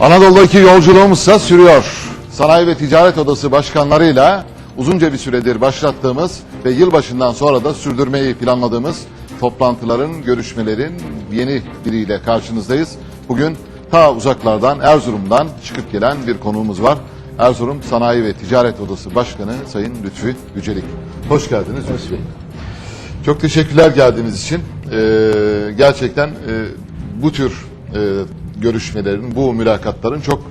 Anadolu'daki yolculuğumuzsa sürüyor. Sanayi ve Ticaret Odası başkanlarıyla uzunca bir süredir başlattığımız ve yılbaşından sonra da sürdürmeyi planladığımız toplantıların, görüşmelerin yeni biriyle karşınızdayız. Bugün ta uzaklardan Erzurum'dan çıkıp gelen bir konuğumuz var. Erzurum Sanayi ve Ticaret Odası Başkanı Sayın Lütfi Yücelik. Hoş geldiniz Lütfi Bey. Çok teşekkürler geldiğiniz için. Ee, gerçekten e, bu tür e, görüşmelerin, bu mülakatların çok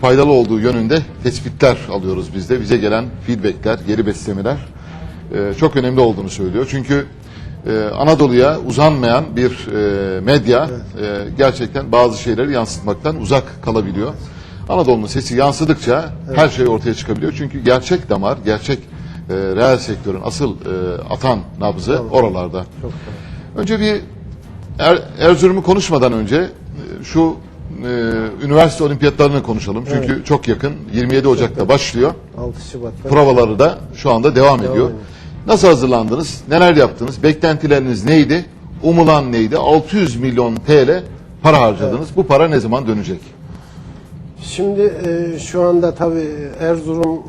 faydalı olduğu yönünde tespitler alıyoruz biz de. Bize gelen feedbackler, geri beslemeler e, çok önemli olduğunu söylüyor. Çünkü e, Anadolu'ya uzanmayan bir e, medya e, gerçekten bazı şeyleri yansıtmaktan uzak kalabiliyor. Anadolu'nun sesi yansıdıkça her şey ortaya çıkabiliyor. Çünkü gerçek damar, gerçek e, reel sektörün asıl e, atan nabzı oralarda. Önce bir er, Erzurum'u konuşmadan önce şu e, üniversite olimpiyatlarını konuşalım. Çünkü çok yakın 27 Ocak'ta başlıyor. 6 Şubat'ta. Provaları da şu anda devam ediyor. ediyor. Nasıl hazırlandınız? Neler yaptınız? Beklentileriniz neydi? Umulan neydi? 600 milyon TL para harcadınız. Bu para ne zaman dönecek? Şimdi e, şu anda tabii Erzurum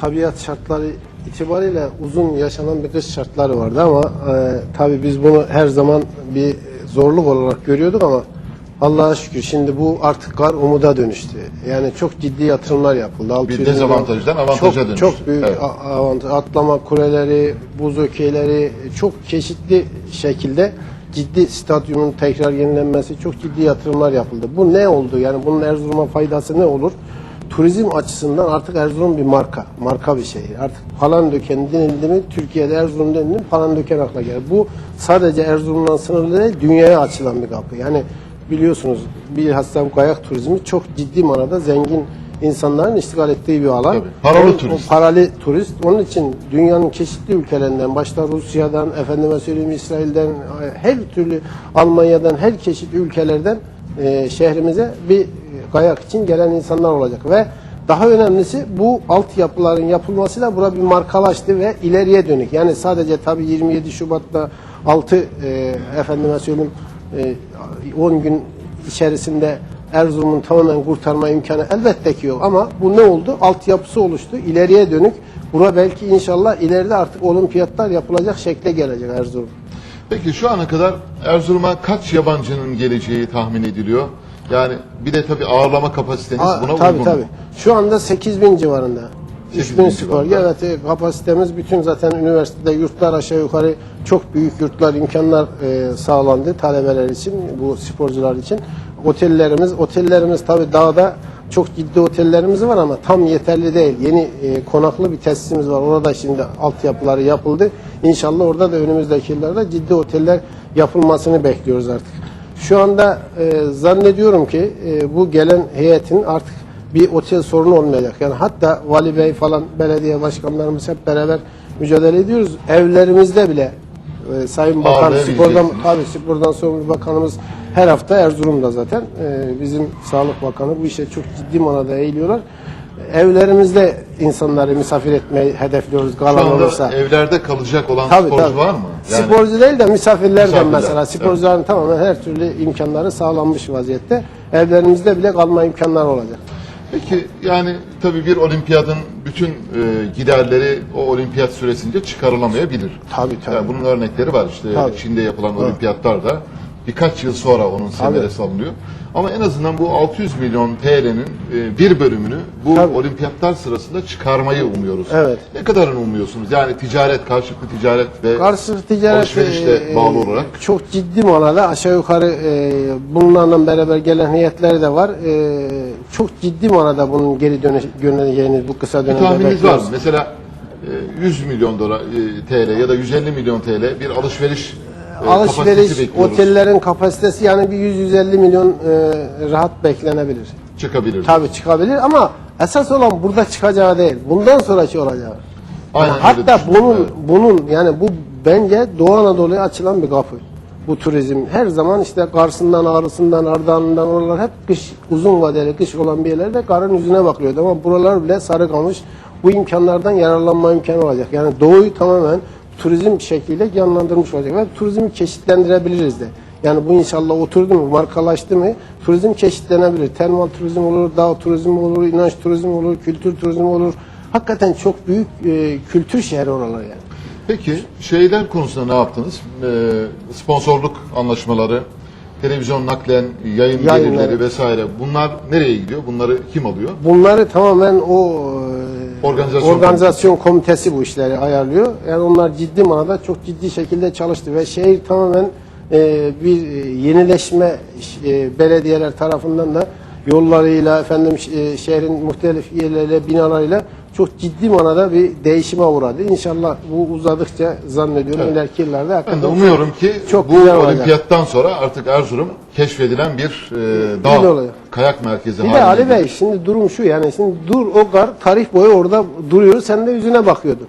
tabiat şartları itibariyle uzun yaşanan bir kış şartları vardı ama e, tabii biz bunu her zaman bir zorluk olarak görüyorduk ama Allah'a şükür şimdi bu artık kar umuda dönüştü. Yani çok ciddi yatırımlar yapıldı. 600 milyon- dezavantajdan avantaja çok, dönüştü. Çok büyük Evet. avantaj. Atlama kuleleri, buz okeyleri çok çeşitli şekilde ciddi stadyumun tekrar yenilenmesi çok ciddi yatırımlar yapıldı. Bu ne oldu? Yani bunun Erzurum'a faydası ne olur? Turizm açısından artık Erzurum bir marka. Marka bir şehir. Artık Palandöken denildi mi Türkiye'de Erzurum denildi mi Palandöken akla gelir. Bu sadece Erzurum'dan sınırlı değil dünyaya açılan bir kapı. Yani biliyorsunuz bilhassa bu kayak turizmi çok ciddi manada zengin insanların iştigal ettiği bir alan. Tabii, paralı Onun- turist. paralı turist. Onun için dünyanın çeşitli ülkelerinden, başta Rusya'dan, efendime söyleyeyim İsrail'den, her türlü Almanya'dan, her çeşit ülkelerden e, şehrimize bir kayak için gelen insanlar olacak ve daha önemlisi bu altyapıların yapılmasıyla bura bir markalaştı ve ileriye dönük. Yani sadece tabii 27 Şubat'ta 6 e, efendime söyleyeyim 10 gün içerisinde Erzurum'un tamamen kurtarma imkanı elbette ki yok ama bu ne oldu? Altyapısı oluştu. ileriye dönük. Bura belki inşallah ileride artık olimpiyatlar yapılacak şekle gelecek Erzurum. Peki şu ana kadar Erzurum'a kaç yabancının geleceği tahmin ediliyor? Yani bir de tabii ağırlama kapasiteniz Aa, buna tabii uygun. mu? tabii. Şu anda 8000 civarında. 8000 3000 spor. civarında. Evet e, kapasitemiz bütün zaten üniversitede yurtlar aşağı yukarı çok büyük yurtlar imkanlar e, sağlandı talebeler için bu sporcular için. Otellerimiz otellerimiz tabii dağda çok ciddi otellerimiz var ama tam yeterli değil. Yeni e, konaklı bir tesisimiz var. Orada şimdi altyapıları yapıldı. İnşallah orada da önümüzdeki yıllarda ciddi oteller yapılmasını bekliyoruz artık. Şu anda e, zannediyorum ki e, bu gelen heyetin artık bir otel sorunu olmayacak. Yani hatta Vali Bey falan belediye başkanlarımız hep beraber mücadele ediyoruz. Evlerimizde bile e, Sayın Bakan Ağırlayabileceksiniz. spordan tabii spordan sorumlu bakanımız her hafta Erzurum'da zaten. E, bizim Sağlık Bakanı bu işe çok ciddi manada eğiliyorlar. Evlerimizde insanları misafir etmeyi hedefliyoruz Şu galan anda olursa. evlerde kalacak olan Tabii, sporcu tabii. var mı? Yani Sporcu değil de misafirlerden Misafirler, mesela. Sporcuların tamamen her türlü imkanları sağlanmış vaziyette. Evlerimizde bile kalma imkanları olacak. Peki yani tabii bir olimpiyatın bütün e, giderleri o olimpiyat süresince çıkarılamayabilir. Tabii, tabii. Yani bunun örnekleri var işte Tabii. Çin'de yapılan olimpiyatlarda birkaç yıl sonra onun semeresi alınıyor. Ama en azından bu 600 milyon TL'nin e, bir bölümünü bu Tabii. olimpiyatlar sırasında çıkarmayı umuyoruz. Evet. Ne kadarını umuyorsunuz? Yani ticaret, karşılıklı ticaret ve ticaret alışverişle e, bağlı olarak. çok ciddi manada aşağı yukarı e, bunlarla beraber gelen heyetler de var. E, çok ciddi manada bunun geri dönüş döneceğini bu kısa Bir dönemde tahmininiz var mı? Mesela e, 100 milyon dolar e, TL ya da 150 milyon TL bir alışveriş e, kapasitesi Alışveriş, bekliyoruz. otellerin kapasitesi yani bir 100-150 milyon e, rahat beklenebilir. çıkabilir. Tabii çıkabilir ama esas olan burada çıkacağı değil. Bundan sonraki olacağı. Aynen öyle hatta düşünüyorum, bunun evet. bunun yani bu bence Doğu Anadolu'ya açılan bir kapı. Bu turizm her zaman işte Kars'ından, Ağrı'sından, Ardahan'ından oralar hep kış, uzun vadeli kış olan bir yerlerde karın yüzüne bakıyordu. Ama buralar bile sarı kalmış. Bu imkanlardan yararlanma imkanı olacak. Yani Doğu'yu tamamen turizm şekliyle canlandırmış olacak. Ve turizmi çeşitlendirebiliriz de. Yani bu inşallah oturdu mu, markalaştı mı turizm çeşitlenebilir. Termal turizm olur, dağ turizmi olur, inanç turizmi olur, kültür turizmi olur. Hakikaten çok büyük e, kültür şehri oralar yani. Peki şeyler konusunda ne yaptınız? Ee, sponsorluk anlaşmaları, televizyon naklen, yayın Yayınları. gelirleri vesaire. Bunlar nereye gidiyor? Bunları kim alıyor? Bunları tamamen o e, Organizasyon organizasyon komitesi bu işleri ayarlıyor. Yani onlar ciddi manada çok ciddi şekilde çalıştı ve şehir tamamen e, bir e, yenileşme e, belediyeler tarafından da yollarıyla efendim e, şehrin muhtelif yerleriyle binalarıyla çok ciddi manada bir değişime uğradı. İnşallah bu uzadıkça zannediyorum Evet. ileriki yıllarda Ben de umuyorum ki çok bu güzel olacak. olimpiyattan sonra artık Erzurum keşfedilen bir e, dağ, kayak merkezi Bir de haline Ali. Bey şimdi durum şu yani şimdi dur o gar tarih boyu orada duruyor sen de yüzüne bakıyordun.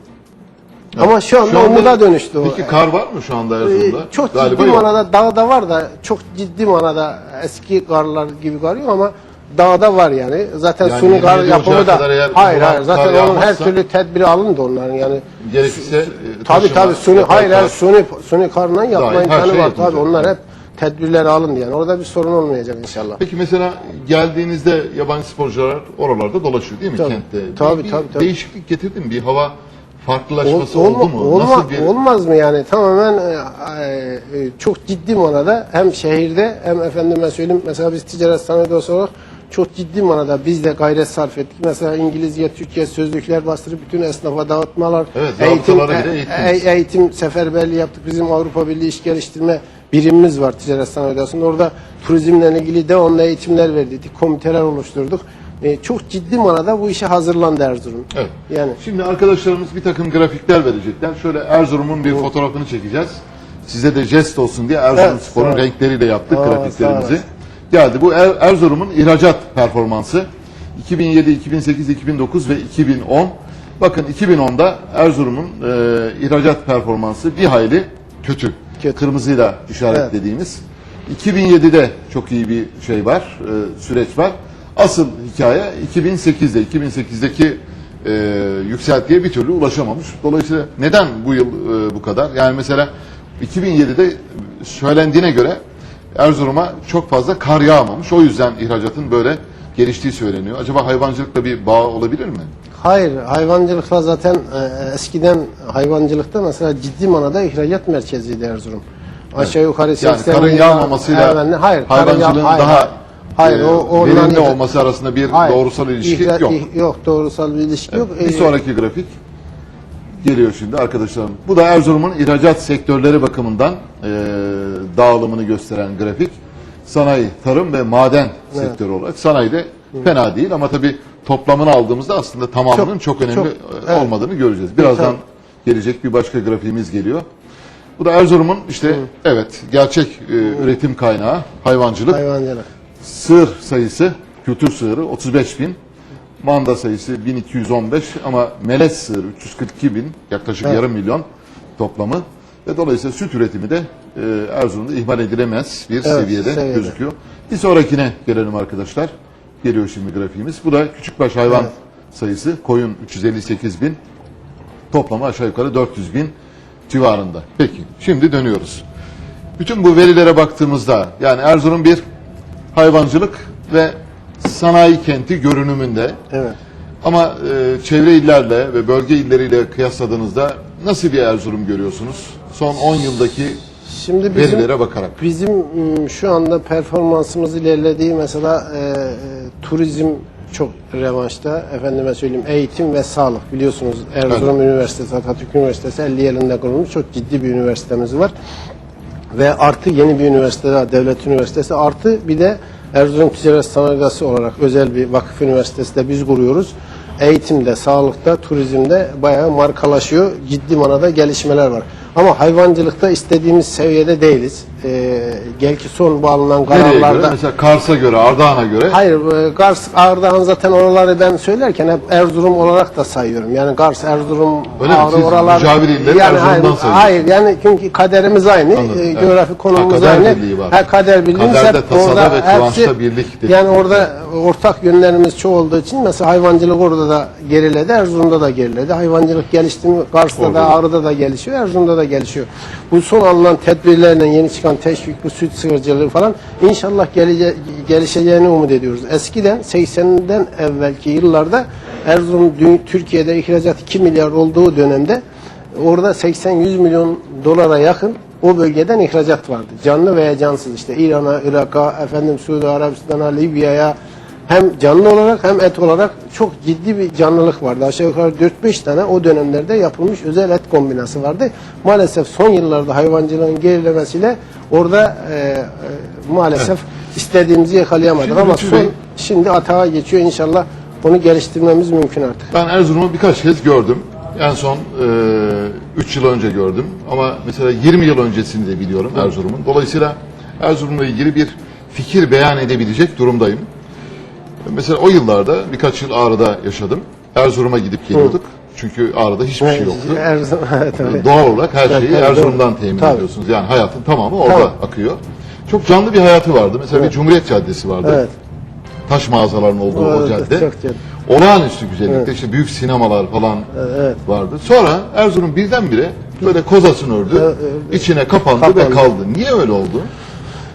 Ama şu anda, Şu anda- umuda dönüştü o. Peki kar var mı şu anda Ee, Erzurum'da? çok Galiba ciddi yok. manada dağda var da çok ciddi manada eski karlar gibi kar yok ama dağda var yani. Zaten Yani suni kar 27 yapımı da kadar eğer hayır kar hayır zaten onun her türlü tedbiri alındı onların yani. Gerekirse e, Tabii taşıma, tabii suni yapay hayır hayır kar- suni suni karla yapma Dahil her imkanı şey var tabii yapılacak. onlar hep tedbirleri alındı yani. Orada bir sorun olmayacak inşallah. Peki mesela geldiğinizde yabancı sporcular oralarda dolaşıyor değil mi Tabii. kentte? Tabii, bir tabii, tabii. Değişiklik getirdi mi? Bir hava farklılaşması Ol- oldu olma- mu? olma- Nasıl bir Olmaz mı yani? Tamamen e, e, çok ciddi manada hem şehirde hem efendime söyleyeyim mesela biz ticaret sanayi odası olarak çok ciddi manada biz de gayret sarf ettik. Mesela İngilizce, Türkçe sözlükler bastırıp bütün esnafa dağıtmalar, Evet, eğitim, e- e- eğitim seferberliği yaptık. Bizim Avrupa Birliği iş geliştirme birimimiz var ticaret sanayi odasında. Orada turizmle ilgili de onunla eğitimler verdik, komiteler oluşturduk. E, çok ciddi manada bu işe hazırlandı Erzurum. Evet. Yani Şimdi arkadaşlarımız bir takım grafikler verecekler. Şöyle Erzurum'un bir fotoğrafını çekeceğiz. Size de jest olsun diye Erzurum Evet, Spor'un sağ ol. renkleriyle yaptık Aa, grafiklerimizi. Geldi. Bu Er- Erzurum'un ihracat performansı. 2007, 2008, 2009 ve 2010. Bakın 2010'da Erzurum'un e, ihracat performansı bir hayli kötü. Kırmızıyla işaretlediğimiz. 2007'de çok iyi bir şey var, e, süreç var. Asıl hikaye 2008'de. 2008'deki e, yükseltiye bir türlü ulaşamamış. Dolayısıyla neden bu yıl e, bu kadar? Yani mesela 2007'de söylendiğine göre Erzurum'a çok fazla kar yağmamış. O yüzden ihracatın böyle geliştiği söyleniyor. Acaba hayvancılıkla bir bağ olabilir mi? Hayır, hayvancılıkla zaten e, eskiden hayvancılıkta mesela ciddi manada ihracat merkeziydi Erzurum. Aşağı yukarı Yani 80 karın yağmamasıyla Evet, hayır, karın yağ- hayvancılığın hayır, daha hayır, e, o, ondan verimli ihra- olması arasında bir hayır, doğrusal ilişki ihra- yok. ih- yok, doğrusal bir ilişki yok. Bir E, sonraki grafik geliyor şimdi arkadaşlarım. Bu da Erzurum'un ihracat sektörleri bakımından e, dağılımını gösteren grafik. Sanayi, tarım ve maden sektörü olarak. Sanayide fena değil ama tabii toplamını aldığımızda aslında tamamının çok, Çok- önemli çok, e, evet. olmadığını göreceğiz. Birazdan Tabii. gelecek bir başka grafiğimiz geliyor. Bu da Erzurum'un işte evet gerçek e, üretim kaynağı hayvancılık. hayvancılık. Sığır sayısı, kültür sığırı 35 bin. Manda sayısı 1215 ama melez sığır 342 bin, yaklaşık Evet. yarım milyon toplamı. Ve dolayısıyla süt üretimi de e, Erzurum'da ihmal edilemez bir seviyede, seviyede. gözüküyor. Bir sonrakine gelelim arkadaşlar. Geliyor şimdi grafiğimiz. Bu da küçükbaş hayvan Evet. sayısı. Koyun 358 bin. Toplamı aşağı yukarı 400 bin civarında. Peki şimdi dönüyoruz. Bütün bu verilere baktığımızda yani Erzurum bir hayvancılık ve sanayi kenti görünümünde Evet. ama e, çevre illerle ve bölge illeriyle kıyasladığınızda nasıl bir Erzurum görüyorsunuz? Son 10 yıldaki Şimdi bizim verilere bakarak. Bizim m, şu anda performansımız ilerlediği mesela e, e, turizm çok revanşta. Efendime söyleyeyim eğitim ve sağlık. Biliyorsunuz Erzurum Üniversitesi, Atatürk Üniversitesi 50 yılında kurulmuş çok ciddi bir üniversitemiz var. Ve artı yeni bir üniversite daha, devlet üniversitesi artı bir de Erzurum Ticaret Sanayi Odası olarak özel bir vakıf üniversitesi de biz kuruyoruz. Eğitimde, sağlıkta, turizmde bayağı markalaşıyor. Ciddi manada gelişmeler var. Ama hayvancılıkta istediğimiz seviyede değiliz. Ee, gel ki son bu alınan Nereye göre? kararlarda... Mesela Kars'a göre, Ardahan'a göre Hayır, e, Kars, Ardahan zaten oraları ben söylerken hep Erzurum olarak da sayıyorum. Yani Kars, Erzurum, Öyle mi? Siz mücavir illeri Erzurum'dan hayır, sayıyorsunuz. hayır, yani çünkü kaderimiz aynı, Anladım, e, evet. coğrafi konumumuz Ha, kader aynı. birliği var. Ha, kader birliğimiz Kaderde, hep tasada orada ve kıvançta hepsi- birlik dedik. Yani orada ortak yönlerimiz çoğu olduğu için mesela hayvancılık orada da geriledi, Erzurum'da da geriledi. Hayvancılık gelişti mi Kars'ta Orada da, da. Ağrı'da da gelişiyor, Erzurum'da da gelişiyor. Bu son alınan tedbirlerle, yeni çıkan olan teşvik, bu süt sığırcılığı falan inşallah gelece, gelişeceğini umut ediyoruz. Eskiden 80'den evvelki yıllarda Erzurum Türkiye'de ihracat 2 milyar olduğu dönemde orada 80-100 milyon dolara yakın o bölgeden ihracat vardı. Canlı veya cansız işte İran'a, Irak'a, efendim Suudi Arabistan'a, Libya'ya hem canlı olarak hem et olarak çok ciddi bir canlılık vardı. Aşağı yukarı 4-5 tane o dönemlerde yapılmış özel et kombinası vardı. Maalesef son yıllarda hayvancılığın gerilemesiyle orada e, e, maalesef istediğimizi yakalayamadık Şimdi ama son şimdi atağa geçiyor inşallah onu geliştirmemiz mümkün artık. Ben Erzurum'u birkaç kez gördüm. En son 3 yıl önce gördüm. Ama mesela 20 yıl öncesini de biliyorum Erzurum'un. Dolayısıyla Erzurum'la ilgili bir fikir beyan edebilecek durumdayım. Mesela o yıllarda birkaç yıl Ağrı'da yaşadım. Erzurum'a gidip geliyorduk. Çünkü Ağrı'da hiçbir şey yoktu. Erzurum, evet, öyle. Doğal olarak her Evet, şeyi tabii, Erzurum'dan doğru. temin Tabii. ediyorsunuz. Yani hayatın tamamı orada Tamam. akıyor. Çok canlı bir hayatı vardı. Mesela bir Cumhuriyet Caddesi vardı. Evet. Taş mağazaların olduğu o Evet, cadde. çok cadde. Olağanüstü güzellikte işte büyük sinemalar falan Evet. vardı. Sonra Erzurum birdenbire böyle kozasını ördü. Evet, içine kapandı, ve Kapandı. kaldı. Niye öyle oldu?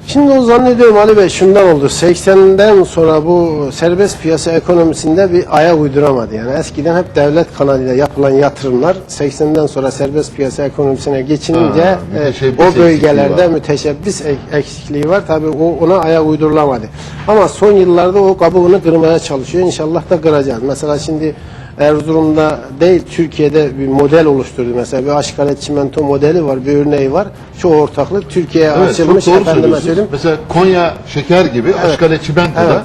Şimdi o zannediyorum Ali Bey şundan oldu. 80'den sonra bu serbest piyasa ekonomisinde bir ayak uyduramadı. Yani eskiden hep devlet kanalıyla yapılan yatırımlar 80'den sonra serbest piyasa ekonomisine geçinince Ha, e, o bölgelerde var. müteşebbis ek- eksikliği var. Tabii o ona ayak uydurulamadı. Ama son yıllarda o kabuğunu kırmaya çalışıyor. İnşallah da kıracağız. Mesela şimdi Erzurum'da değil Türkiye'de bir model oluşturdu. Mesela bir Aşkaret çimento modeli var, bir örneği var. Çoğu ortaklık Türkiye'ye Evet, açılmış. çok doğru söylüyorsunuz. söyleyeyim. Mesela Konya Şeker gibi Aşkale Çimento'da Evet.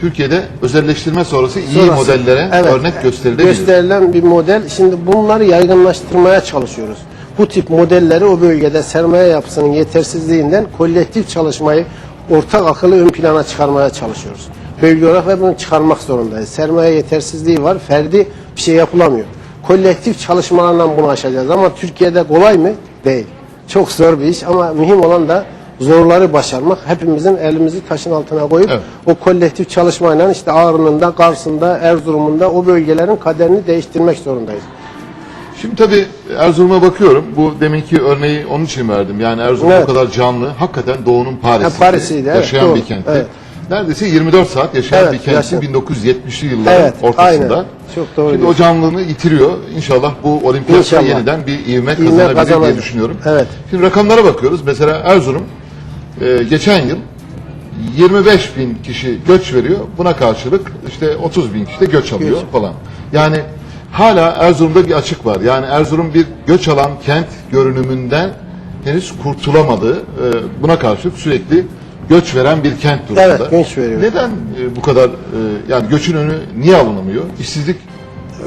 Türkiye'de özelleştirme sonrası iyi Sonrası. modellere Evet. örnek gösterilebilir. Gösterilen bir model. Şimdi bunları yaygınlaştırmaya çalışıyoruz. Bu tip modelleri o bölgede sermaye yapısının yetersizliğinden kolektif çalışmayı ortak akıllı ön plana çıkarmaya çalışıyoruz. Bölge olarak ve bunu çıkarmak zorundayız. Sermaye yetersizliği var. Ferdi bir şey yapılamıyor. Kolektif çalışmalarla bunu aşacağız. Ama Türkiye'de kolay mı? Değil. Çok zor bir iş ama mühim olan da zorları başarmak. Hepimizin elimizi taşın altına koyup Evet. o kolektif çalışmayla işte Ağrı'nın da, Kars'ın da, Erzurum'un da o bölgelerin kaderini değiştirmek zorundayız. Şimdi tabii Erzurum'a bakıyorum. Bu deminki örneği onun için verdim. Yani Erzurum Evet. o kadar canlı. Hakikaten doğunun Paris'iydi. Ha, Paris'iydi, evet, yaşayan doğru. bir kentti. Evet. Neredeyse 24 saat yaşayan Evet, bir kentti yaşayan. 1970'li yılların Evet, ortasında. aynen. Çok doğru Şimdi o diyorsun. canlılığını yitiriyor. İnşallah bu olimpiyatta İnşallah. yeniden bir ivme İvme kazanabilir diye kazanacak. düşünüyorum. Evet. Şimdi rakamlara bakıyoruz. Mesela Erzurum e, geçen yıl 25 bin kişi göç veriyor. Buna karşılık işte 30 bin kişi de göç alıyor Göç. falan. Yani hala Erzurum'da bir açık var. Yani Erzurum bir göç alan kent görünümünden henüz kurtulamadı. E, buna karşılık sürekli göç veren bir kent durumunda. Evet, göç veriyor. Neden e, bu kadar e, yani göçün önü niye alınamıyor? İşsizlik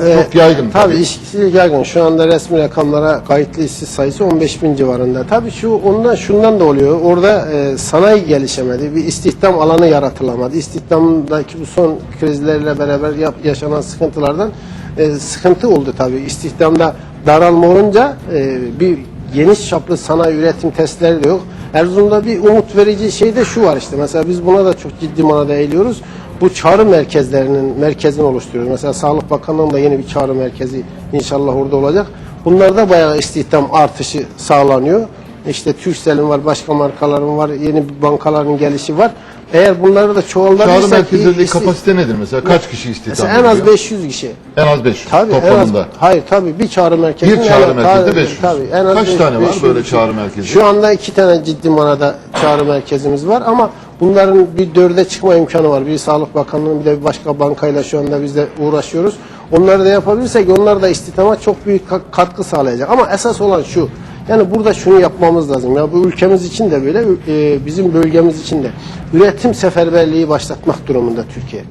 Ee, çok yaygın. Tabii işsizlik yaygın. Şu anda resmi rakamlara kayıtlı işsiz sayısı 15 bin civarında. Tabii şu ondan şundan da oluyor. Orada e, sanayi gelişemedi. Bir istihdam alanı yaratılamadı. İstihdamdaki bu son krizlerle beraber yap, yaşanan sıkıntılardan e, sıkıntı oldu tabii. İstihdamda daralma olunca e, bir geniş çaplı sanayi üretim testleri de yok. Erzurum'da bir umut verici şey de şu var işte. Mesela biz buna da çok ciddi manada eğiliyoruz. Bu çağrı merkezlerinin merkezini oluşturuyoruz. Mesela Sağlık Bakanlığı'nın da yeni bir çağrı merkezi inşallah orada olacak. Bunlarda bayağı istihdam artışı sağlanıyor. İşte Türkcell'in var, başka markaların var, yeni bankaların gelişi var. Eğer bunları da Çağrı çoğaltırırsak merkezlerindeki isti- kapasite nedir mesela? Kaç kişi istihdam Mesela en az ediyor? 500 kişi. En az 500 Tabii en az, toplamında. hayır tabii bir çağrı merkezi. Bir çağrı merkezinde 500. Tabii, en az Kaç 500, tane var 500 böyle çağrı merkezi? Şu anda iki tane ciddi manada çağrı merkezimiz var ama bunların bir dörde çıkma imkanı var. Bir Sağlık Bakanlığı'nın bir de bir başka bankayla şu anda biz de uğraşıyoruz. Onları da yapabilirsek onlar da istihdama çok büyük ka- katkı sağlayacak. Ama esas olan şu. Yani burada şunu yapmamız lazım. Ya bu ülkemiz için de böyle, e, bizim bölgemiz için de üretim seferberliği başlatmak durumunda Türkiye.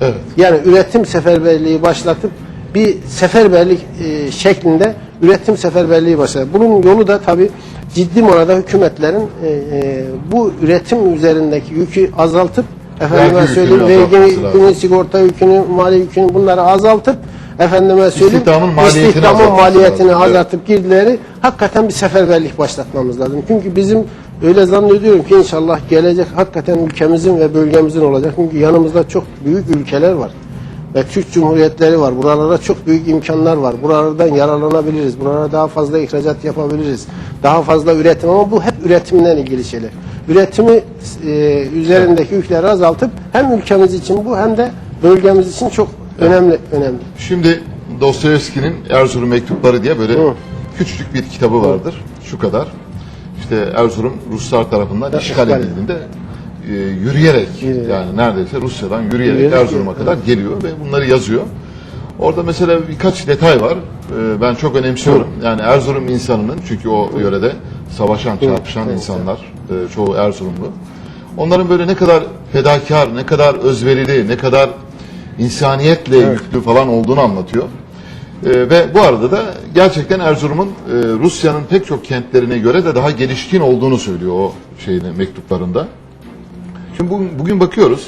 Evet. Yani üretim seferberliği başlatıp bir seferberlik e, şeklinde üretim seferberliği başlar. Bunun yolu da tabii ciddi manada hükümetlerin e, e, bu üretim üzerindeki yükü azaltıp efendime Vergi söyleyeyim vergi yükünü, sigorta yükünü, mali yükünü bunları azaltıp efendime söyleyeyim İstihdamın maliyetini istihdamın maliyetini azaltıp girdileri hakikaten bir seferberlik başlatmamız lazım. Çünkü bizim öyle zannediyorum ki inşallah gelecek hakikaten ülkemizin ve bölgemizin olacak. Çünkü yanımızda çok büyük ülkeler var. ve Türk Cumhuriyetleri var. Buralarda çok büyük imkanlar var. Buralardan yararlanabiliriz. Buralara daha fazla ihracat yapabiliriz. Daha fazla üretim ama bu hep üretimden ilgili şeyler. Üretimi e, üzerindeki yükleri azaltıp hem ülkemiz için bu hem de bölgemiz için çok önemli önemli. Şimdi Dostoyevski'nin Erzurum Mektupları diye böyle küçücük bir kitabı vardır. Şu kadar. İşte Erzurum Ruslar tarafından işgal işgal. edildiğinde e, yürüyerek Yürüyerek. yani neredeyse Rusya'dan yürüyerek, Yürüyerek Erzurum'a kadar geliyor ve bunları yazıyor. Orada mesela birkaç detay var. E, ben çok önemsiyorum. Yani Erzurum insanının çünkü o yörede savaşan, çarpışan insanlar e, çoğu Erzurumlu. Onların böyle ne kadar fedakar, ne kadar özverili, ne kadar insaniyetle yüklü falan olduğunu anlatıyor. Ee, ve bu arada da gerçekten Erzurum'un e, Rusya'nın pek çok kentlerine göre de daha gelişkin olduğunu söylüyor o şeyine mektuplarında. Şimdi bugün, bugün bakıyoruz.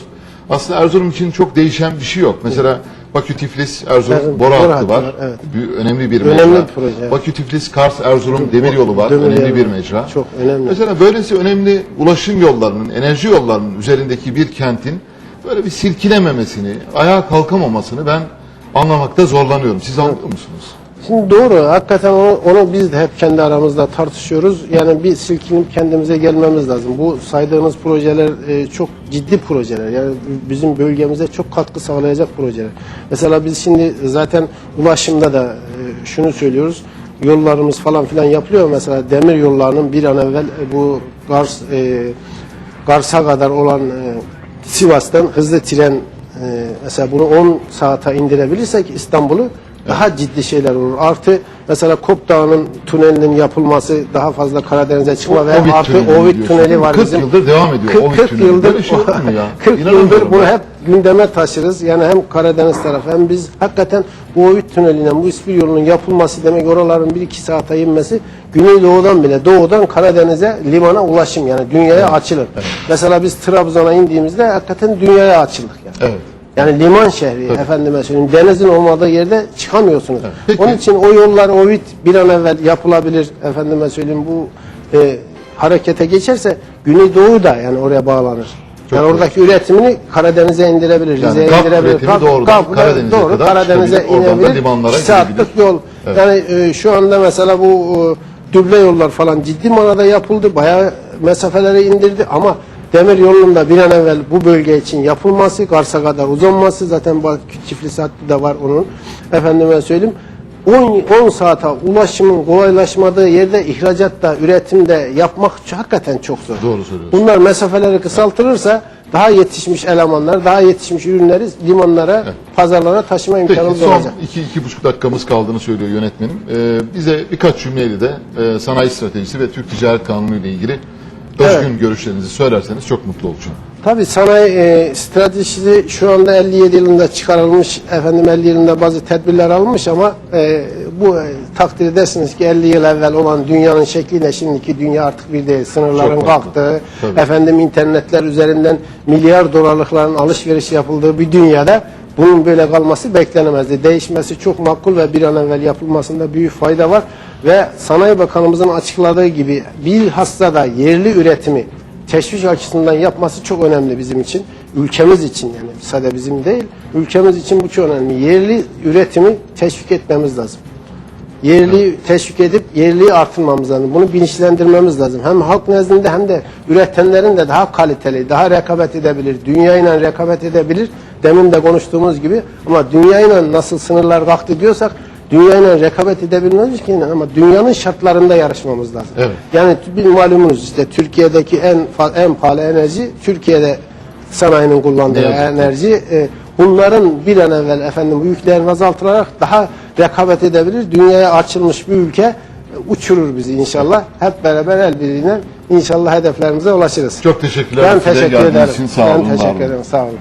Aslında Erzurum için çok değişen bir şey yok. Mesela Bakü Tiflis Erzurum Erzurum, boru hattı var. var, evet. Bir- önemli bir Önemli mecra. bir proje, evet. Bakü Tiflis Kars Erzurum demiryolu var. Demiryolu önemli bir mecra. Çok önemli. Mesela böylesi önemli ulaşım yollarının, enerji yollarının üzerindeki bir kentin böyle bir silkilememesini, ayağa kalkamamasını ben anlamakta zorlanıyorum. Siz anlıyor musunuz? Şimdi doğru. Hakikaten onu, onu biz de hep kendi aramızda tartışıyoruz. Yani bir silkinip kendimize gelmemiz lazım. Bu saydığınız projeler e, çok ciddi projeler. Yani bizim bölgemize çok katkı sağlayacak projeler. Mesela biz şimdi zaten ulaşımda da e, şunu söylüyoruz. Yollarımız falan filan yapılıyor. Mesela demir yollarının bir an evvel e, bu Gars, e, Kars'a kadar olan e, Sivas'tan hızlı tren e, mesela bunu 10 saate indirebilirsek İstanbul'u daha ciddi şeyler olur. Artı mesela Kop Dağı'nın tünelinin yapılması daha fazla Karadeniz'e çıkma O- ve Ovid artı Ovid tüneli var 40 bizim. yıldır devam ediyor 40, Ovid 40 tüneli. yıldır Böyle şey olur mu ya? 40 İnanamıyorum yıldır bunu hep gündeme taşırız. Yani hem Karadeniz tarafı hem biz hakikaten bu Ovid tünelinden bu İspir yolunun yapılması demek oraların 1-2 saate inmesi Güneydoğu'dan bile doğudan Karadeniz'e limana ulaşım yani dünyaya açılır. Mesela biz Trabzon'a indiğimizde hakikaten dünyaya açıldık yani. Evet. Yani liman şehri efendime söyleyeyim. Denizin olmadığı yerde çıkamıyorsunuz. Peki. Onun için o yollar Ovid bir an evvel yapılabilir efendime söyleyeyim bu e, harekete geçerse Güneydoğu da yani oraya bağlanır. yani doğru. oradaki üretimini Karadeniz'e indirebilir, Yani Rize'ye indirebilir. GAP- doğrudan GAP- Karadeniz'e doğru, kadar Karadeniz'e inebilir. İki saatlik yol. Evet. Yani e, şu anda mesela bu e, düble yollar falan ciddi manada yapıldı. Bayağı mesafeleri indirdi ama demir yolunun da bir an evvel bu bölge için yapılması, Kars'a kadar uzanması zaten çiftli hattı da var onun. Efendime söyleyeyim. 10, 10 saate ulaşımın kolaylaşmadığı yerde ihracatta, üretimde yapmak hakikaten çok zor. Doğru söylüyorsun. Bunlar mesafeleri kısaltılırsa daha yetişmiş elemanlar, daha yetişmiş ürünleri limanlara, pazarlara taşıma Peki imkanımız son olacak. iki, iki buçuk dakikamız kaldığını söylüyor yönetmenim. Ee, bize birkaç cümleyle de e, sanayi stratejisi ve Türk Ticaret Kanunu ile ilgili özgün görüşlerinizi söylerseniz çok mutlu olacağım. Tabii sanayi e, stratejisi şu anda 57 yılında çıkarılmış, efendim 50 yılında bazı tedbirler alınmış ama e, bu e, takdir edersiniz ki 50 yıl evvel olan dünyanın şekliyle şimdiki dünya artık bir değil. Sınırların Çok kalktığı, Tabii. efendim internetler üzerinden milyar dolarlıkların alışveriş yapıldığı bir dünyada bunun böyle kalması beklenemezdi. Değişmesi çok makul ve bir an evvel yapılmasında büyük fayda var. Ve Sanayi Bakanımızın açıkladığı gibi bilhassa da yerli üretimi teşvik açısından yapması çok önemli bizim için. Ülkemiz için yani sadece bizim değil, ülkemiz için bu çok önemli. Yerli üretimi teşvik etmemiz lazım. Yerli teşvik edip yerliyi artırmamız lazım. Bunu bilinçlendirmemiz lazım. Hem halk nezdinde hem de üretenlerin de daha kaliteli, daha rekabet edebilir, dünyayla rekabet edebilir. Demin de konuştuğumuz gibi ama dünyayla nasıl sınırlar kalktı diyorsak dünyayla rekabet edebilmemiz için ama dünyanın şartlarında yarışmamız lazım. Evet. Yani bir malumunuz işte Türkiye'deki en en pahalı enerji Türkiye'de sanayinin kullandığı ki. enerji e, bunların bir an evvel efendim bu yüklerin azaltılarak daha rekabet edebilir. Dünyaya açılmış bir ülke uçurur bizi inşallah. Hep beraber el birliğiyle inşallah hedeflerimize ulaşırız. Çok teşekkürler. Ben teşekkür ederim. için sağ olun, ben teşekkür ederim. Sağ olun.